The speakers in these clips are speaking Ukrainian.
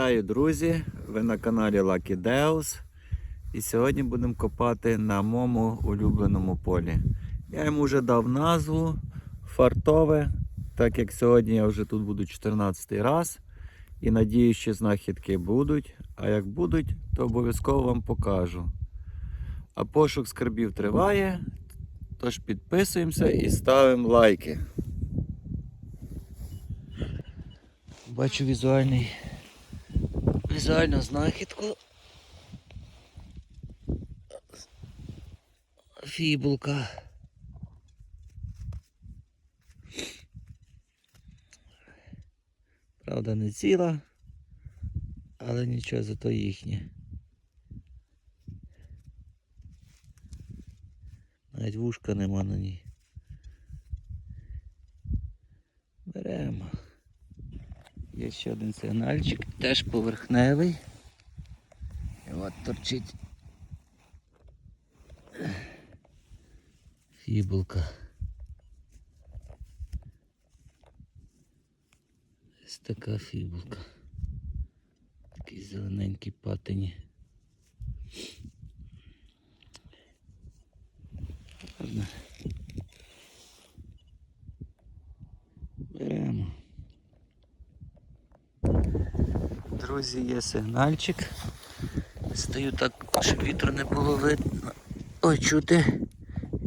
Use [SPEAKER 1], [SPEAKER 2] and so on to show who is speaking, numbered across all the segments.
[SPEAKER 1] Вітаю, друзі! Ви на каналі Lucky Deus. І сьогодні будемо копати на моєму улюбленому полі. Я йому вже дав назву фартове, так як сьогодні я вже тут буду 14 раз. І надію, що знахідки будуть. А як будуть, то обов'язково вам покажу. А пошук скарбів триває. Тож підписуємося і ставимо лайки. Бачу візуальний візуальну знахідку. Фібулка. Правда, не ціла, але нічого, зато їхнє. Навіть вушка нема на ній. Беремо. Є ще один сигнальчик, теж поверхневий. І от торчить фібулка. Ось така фібулка. Такі зелененькі патині. Ладно. Беремо. Друзі, є сигнальчик. Стою так, щоб вітру не було видно. Ой, чути.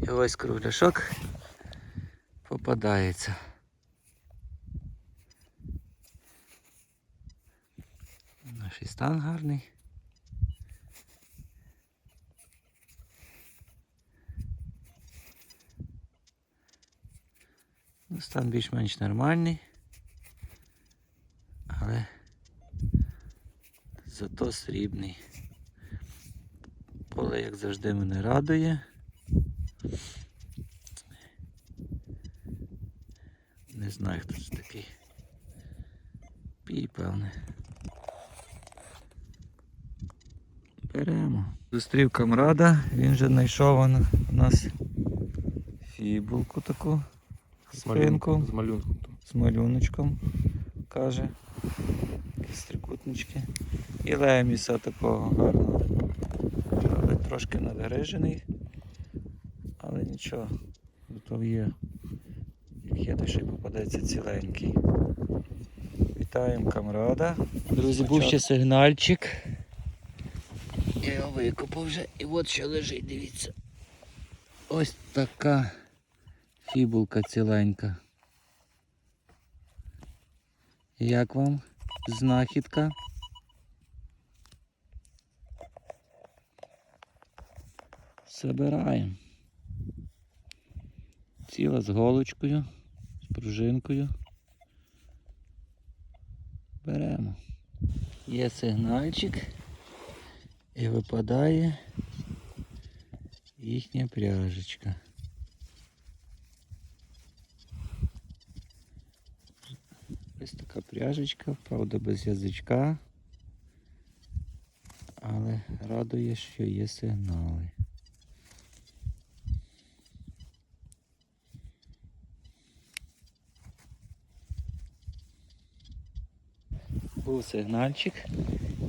[SPEAKER 1] І ось кругляшок попадається. Наш стан гарний. Ну, стан більш-менш нормальний. Але зато срібний. Поле, як завжди, мене радує. Не знаю, хто це такий. Пій, певне. Беремо. Зустрів камрада, він вже знайшов у нас фібулку таку, спинку
[SPEAKER 2] З малюнком.
[SPEAKER 1] з малюночком, каже. Якісь трикутнички. І леміса такого гарного. Але трошки надгрижений. Але нічого. Зато є. Як є, то ще й попадеться ціленький. Вітаємо камрада. Друзі, був ще сигнальчик. Я його викопав вже і от що лежить, дивіться. Ось така фібулка ціленька. Як вам знахідка? Забираємо. Ціла з голочкою, з пружинкою. Беремо. Є сигнальчик і випадає їхня пряжечка. Ось така пряжечка, правда без язичка. Але радує, що є сигнали. Був сигнальчик.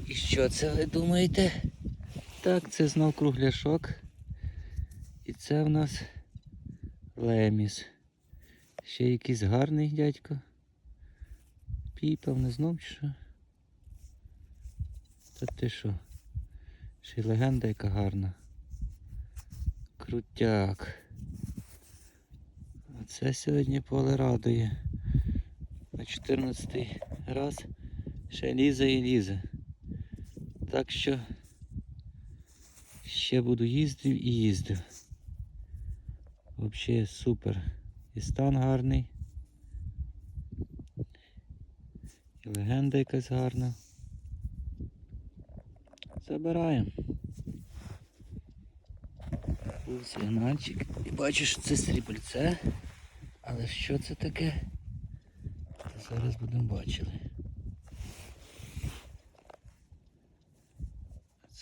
[SPEAKER 1] І що це ви думаєте? Так, це знов кругляшок. І це в нас леміс. Ще якийсь гарний дядько. Піпав, не знов чи що? Та ти що? Ще й легенда яка гарна. Крутяк. Оце сьогодні поле радує. На 14 раз ще лізе і лізе. Так що ще буду їздив і їздив. Взагалі супер. І стан гарний. І легенда якась гарна. Забираємо. Був сигнальчик. І бачу, що це срібельце. Але що це таке? Зараз будемо бачили.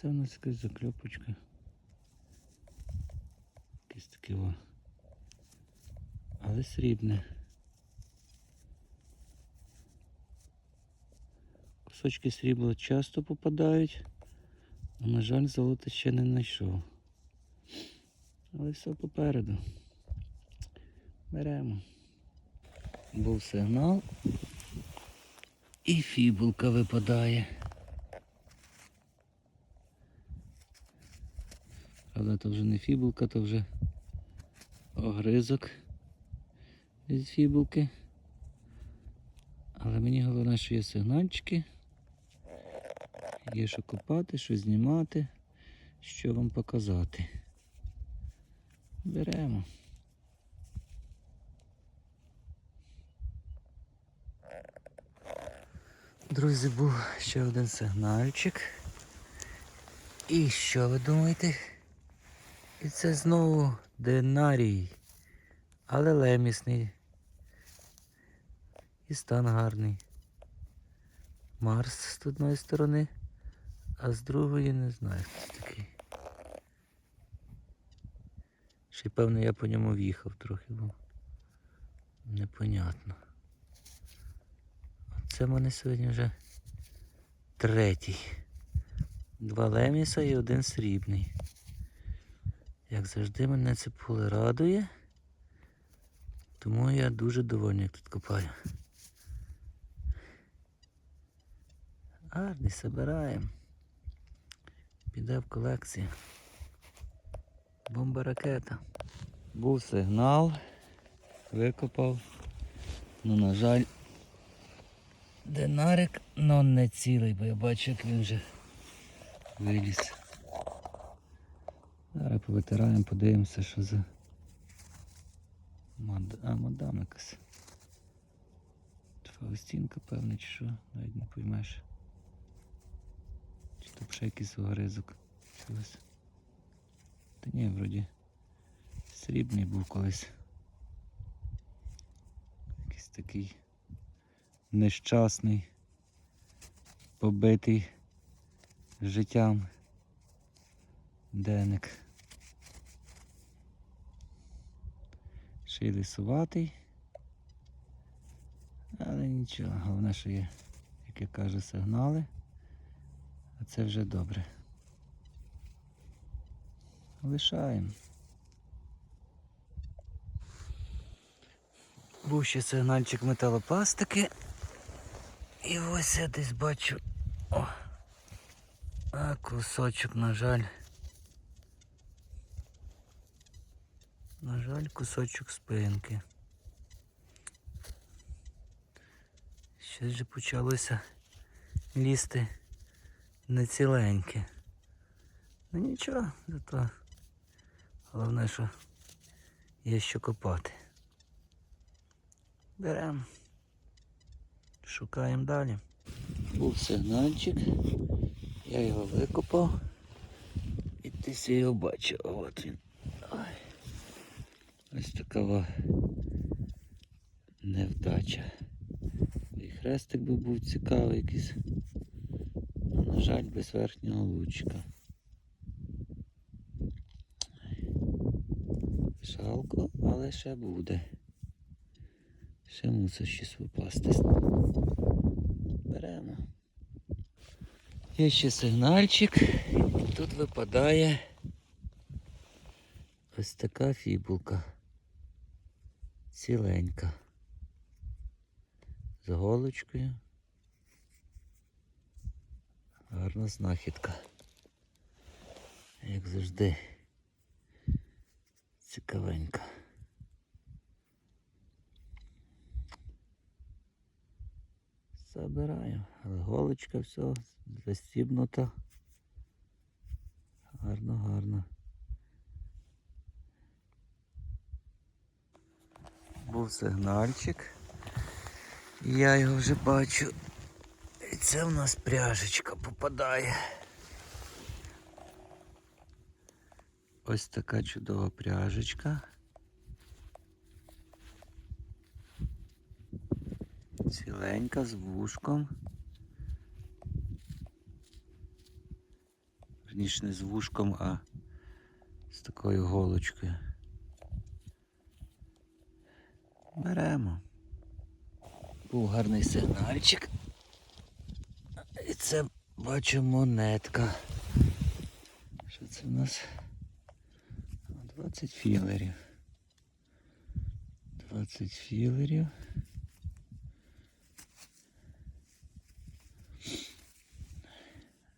[SPEAKER 1] Це у нас якась закльопочка. Якесь таке о. Але срібне. Кусочки срібла часто попадають. а, На жаль, золота ще не знайшов. Але все попереду. Беремо. Був сигнал. І фібулка випадає. Правда, то вже не фібулка, то вже огризок від фібулки. Але мені головне, що є сигнальчики. Є що копати, що знімати, що вам показати. Беремо. Друзі, був ще один сигнальчик. І що ви думаєте? І це знову динарій, але лемісний. І стан гарний. Марс з одної сторони, а з другої не знаю хто такий. Ще певно я по ньому в'їхав трохи, бо непонятно. Це в мене сьогодні вже третій. Два леміса і один срібний. Як завжди мене це поле радує. Тому я дуже довольний, як тут копаю. Гарний забираємо. Піде в колекцію. Бомба ракета. Був сигнал, викопав. Ну, на жаль, динарик, но не цілий, бо я бачу, як він вже виліз. Зараз повитираємо, подивимося, що за Мад... А, мадам якась. Фаустінка, певно, чи що, навіть не поймеш. Чи то ще якийсь огризок. Чогось. Та ні, вроді срібний був колись. Якийсь такий нещасний, побитий життям деник. Ще й лисуватий. Але нічого, головне, що є, як я кажу, сигнали. А це вже добре. Лишаємо. Був ще сигнальчик металопластики. І ось я десь бачу. О! А кусочок, на жаль. На жаль, кусочок спинки. Щось же почалося лізти неціленьке. Ну нічого, зато головне, що є що копати. Беремо. Шукаємо далі. Був сигнальчик. Я його викопав. І я його бачив. От він. Ось така невдача. І хрестик би був цікавий якийсь. На жаль, без верхнього лучка. Жалко, але ще буде. Ще мусить щось випасти. Беремо. Є ще сигнальчик. І тут випадає ось така фібулка. Ціленька. З голочкою. Гарна знахідка. Як завжди. Цікавенька. Забираю, але голочка все застібнута. Гарно, гарно. Був сигнальчик. І я його вже бачу. І це в нас пряжечка попадає. Ось така чудова пряжечка. Ціленька з вушком. Верніше не з вушком, а з такою голочкою. Беремо. Був гарний сигнальчик. І це бачу монетка. Що це в нас? 20 філерів. 20 філерів.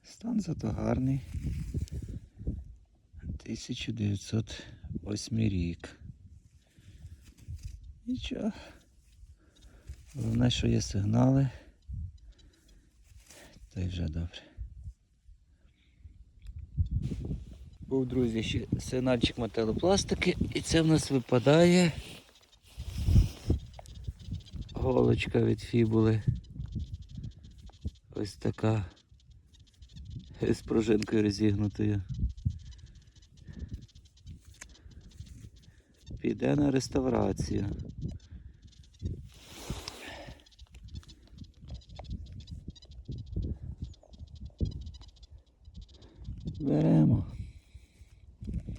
[SPEAKER 1] Стан зато гарний. 1908 рік. Нічого. Головне, що є сигнали. Та й вже добре. Був, друзі, ще сигнальчик металопластики і це в нас випадає голочка від фібули. Ось така з пружинкою розігнутою. Піде на реставрацію. Беремо.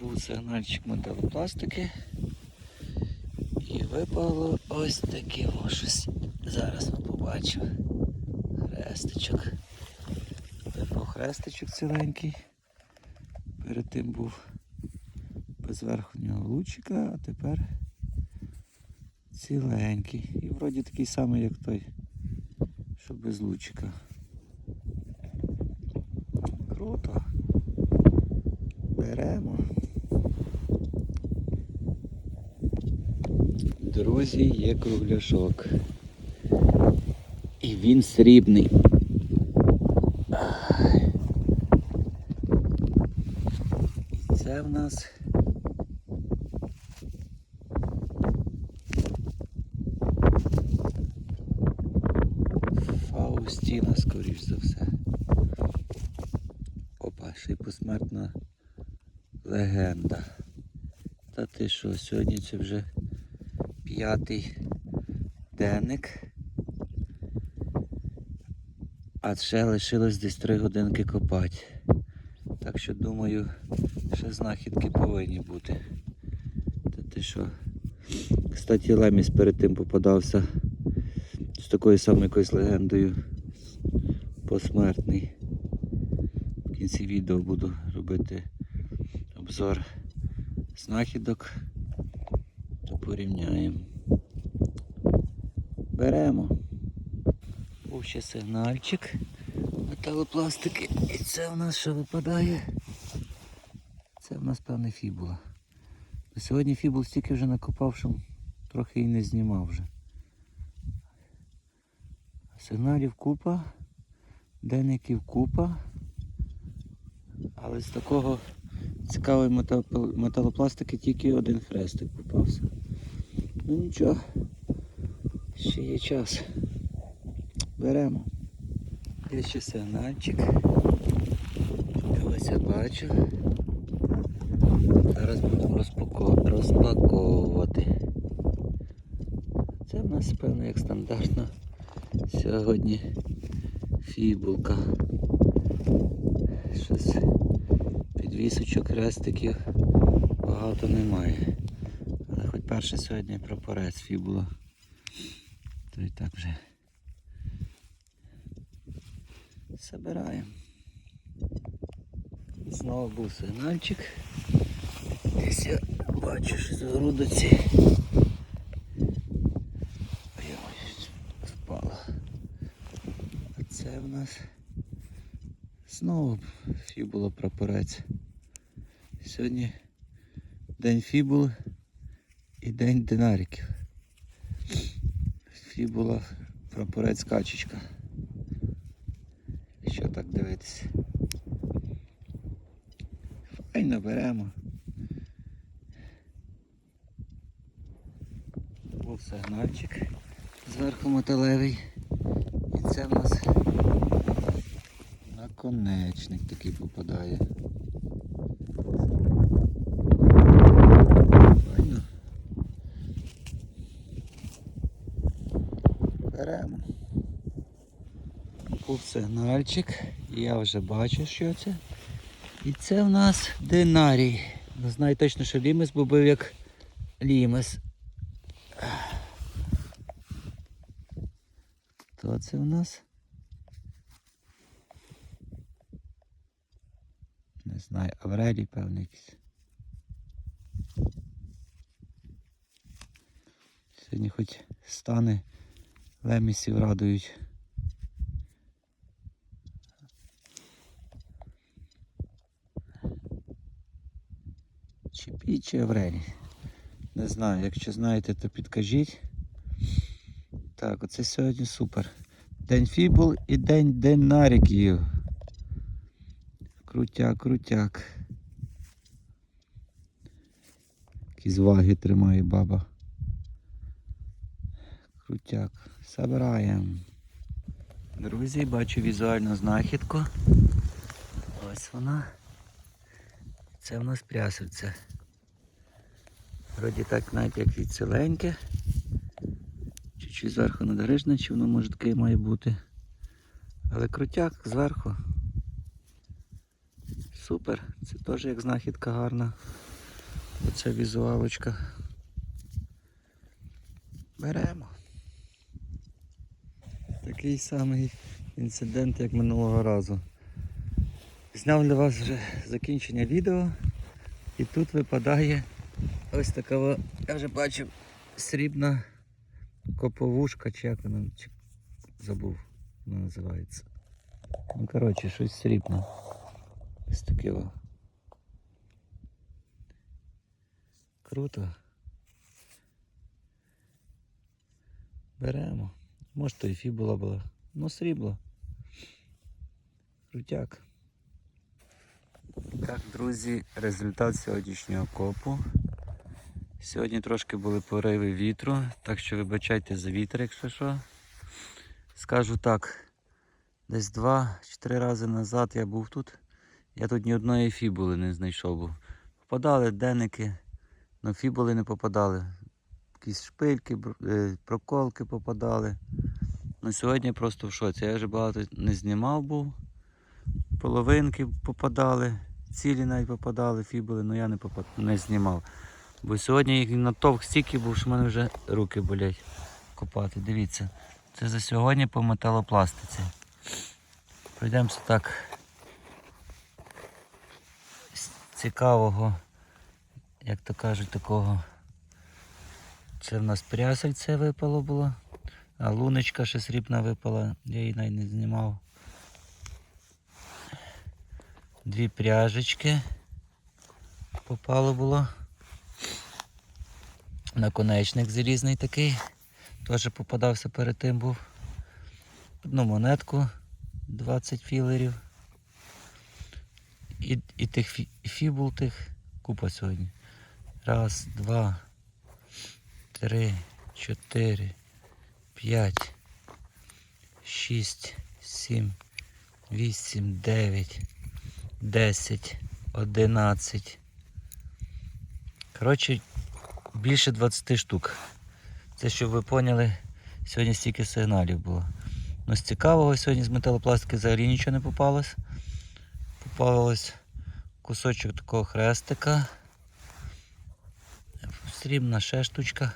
[SPEAKER 1] Був сигнальчик металопластики. І випало ось таке щось. Зараз ми побачимо. Хрестичок. Випав хрестичок ціленький. Перед тим був без верхнього лучика, а тепер ціленький. І вроді такий самий, як той, що без лучика. Круто. Беремо. Друзі, є кругляшок. І він срібний. Це в нас. Фаустіна, скоріш за все. Опа, ще й посмертна легенда. Та ти що, сьогодні це вже п'ятий денник. А ще лишилось десь 3 годинки копати. Так що думаю, ще знахідки повинні бути. Та ти що? Кстати, Леміс перед тим попадався з такою самою якоюсь легендою. Посмертний. В кінці відео буду робити обзор знахідок, то порівняємо. Беремо. Був ще сигнальчик металопластики. І це у нас що випадає? Це в нас певне фібула. Сьогодні фібул стільки вже накопав, що трохи і не знімав вже. Сигналів купа, денників купа. Але з такого метал- металопластики тільки один хрестик попався. Ну нічого, ще є час. Беремо. Є ще сигнальчик. Ось я бачу. Зараз будемо розпаковувати. Це в нас певно як стандартно сьогодні фібулка. Щось підвісочок, хрестиків багато немає. Але хоч перший сьогодні прапорець фібула. То і так вже забираємо. Знову був сигнальчик. Десь я бачу, що за грудоці. Це в нас знову фібула прапорець. Сьогодні день фібул і день динариків. Фібула прапорець качечка. Що так дивитися? Файно беремо. Був сигнальчик зверху металевий. І це в нас наконечник такий попадає. був сигнальчик, я вже бачу, що це. І це в нас динарій. Не знаю точно, що лімес бо був як лімес. Хто це у нас? Не знаю, Аврелій, певний якийсь. Сьогодні хоч стани лемісів радують. Пій, чи? Не знаю, якщо знаєте, то підкажіть. Так, оце сьогодні супер. День фібул і день динариків. Крутяк, крутяк. Якісь ваги тримає баба. Крутяк. Забираємо. Друзі, бачу візуальну знахідку. Ось вона. Це в нас прясовце. Вроді так навіть як і. Чуть-чуть зверху надорижне, чи воно може таке має бути. Але крутяк зверху. Супер. Це теж як знахідка гарна. Оця візуалочка. Беремо. Такий самий інцидент, як минулого разу. Зняв для вас вже закінчення відео. І тут випадає ось така, я вже бачив, срібна коповушка, чи як вона чи- забув, вона називається. Ну, коротше, щось срібне. Ось таке. Круто. Беремо. Може то і фібула була. Ну, срібло. Крутяк. Так, друзі, результат сьогоднішнього копу. Сьогодні трошки були пориви вітру, так що вибачайте за вітер, якщо що. Скажу так, десь два чи три рази назад я був тут. Я тут ні одної фібули не знайшов. Був. Попадали денники, але фібули не попадали. Якісь шпильки, е, проколки попадали. Ну сьогодні просто в шоці. Я вже багато не знімав був. Половинки попадали, цілі навіть попадали, фібули, але я не, попад... не знімав. Бо сьогодні їх натовх стільки був, що в мене вже руки болять копати. Дивіться, це за сьогодні по металопластиці. Пройдемося так з цікавого, як то кажуть, такого. Це в нас прясельце випало було, а луночка ще срібна випала, я її навіть не знімав. Дві пряжечки попало було. Наконечник залізний такий. Теж попадався перед тим був. Одну монетку 20 філерів. І, і тих фі- фібул тих купа сьогодні. Раз, два, три, чотири, п'ять, шість, сім, вісім, дев'ять, десять, одинадцять. Коротше, більше 20 штук. Це щоб ви поняли, сьогодні стільки сигналів було. Ну, з цікавого сьогодні з металопластики взагалі нічого не попалось. Попалось кусочок такого хрестика. Срібна ще штучка.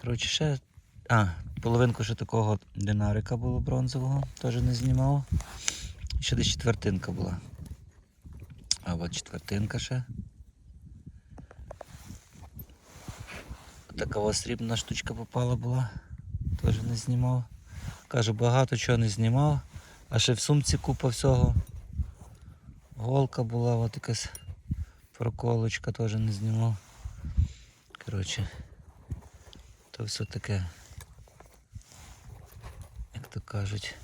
[SPEAKER 1] Коротше, ще. А, половинку ще такого динарика було бронзового, теж не знімав. Ще десь четвертинка була. А от четвертинка ще. Така срібна штучка попала була. Теж не знімав. Кажу, багато чого не знімав. А ще в сумці купа всього. Голка була, от якась проколочка теж не знімав. Коротше, то все таке, як то кажуть,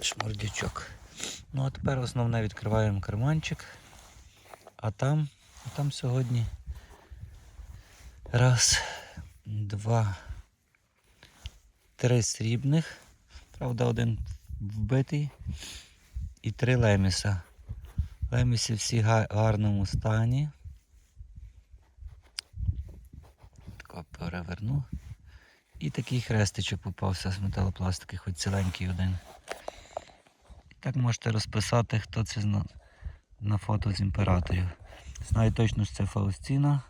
[SPEAKER 1] шмордячок. Ну а тепер основне відкриваємо карманчик. А там, а там сьогодні раз, два, три срібних. Правда, один вбитий. І три леміса. Леміси всі в гарному стані. Тако переверну. І такий хрестичок попався з металопластики, хоч ціленький один. І так можете розписати, хто це зна- на фото з імператорів. Знаю точно, що це Фаустіна.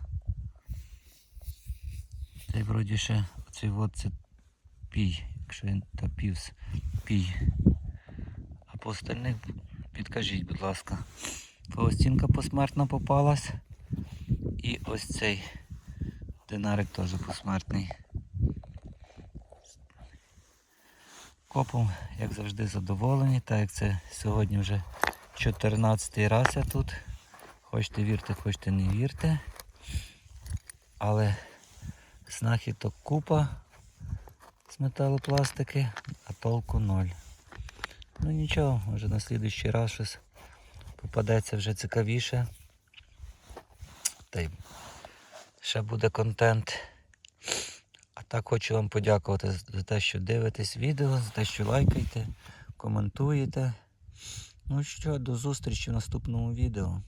[SPEAKER 1] Це вроді ще оцей от це пій, якщо він та півс. Пій. А по остальних підкажіть, будь ласка. Паустінка посмертна попалась. І ось цей динарик теж посмертний. Копом, як завжди, задоволені, так як це сьогодні вже 14 раз я тут. Хочете вірте, хочете не вірте. Але знахідок купа з металопластики, а толку ноль. Ну нічого, може на слідуючий раз щось попадеться вже цікавіше. Та й ще буде контент. А так хочу вам подякувати за те, що дивитесь відео, за те, що лайкаєте, коментуєте. Ну що, до зустрічі в наступному відео.